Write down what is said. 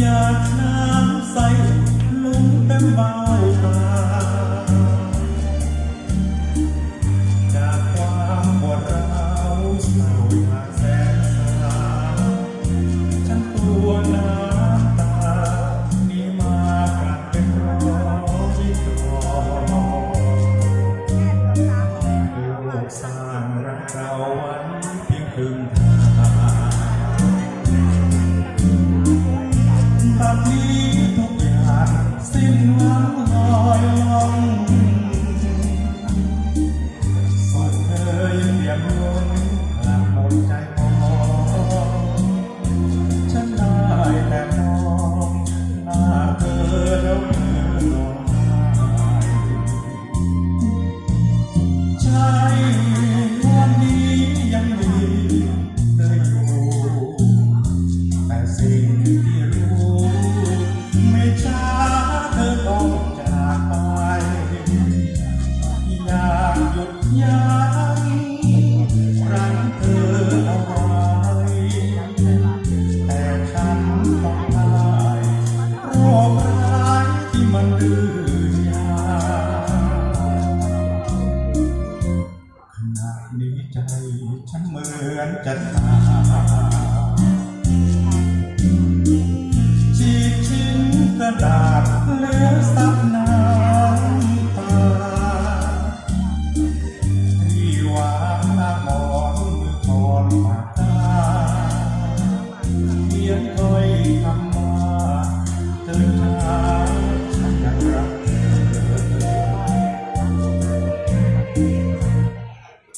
อยากน้ำใส พึ่งทางบันี้ทุกอย่างสิ้นหวังลอยลงสอนเธอยังเดียมลงหลังหมดใจมองฉันได้แต่มองหเธอแล้วเธอลงใจ อยาขณะนี้ใจฉันเหมือนจะตาย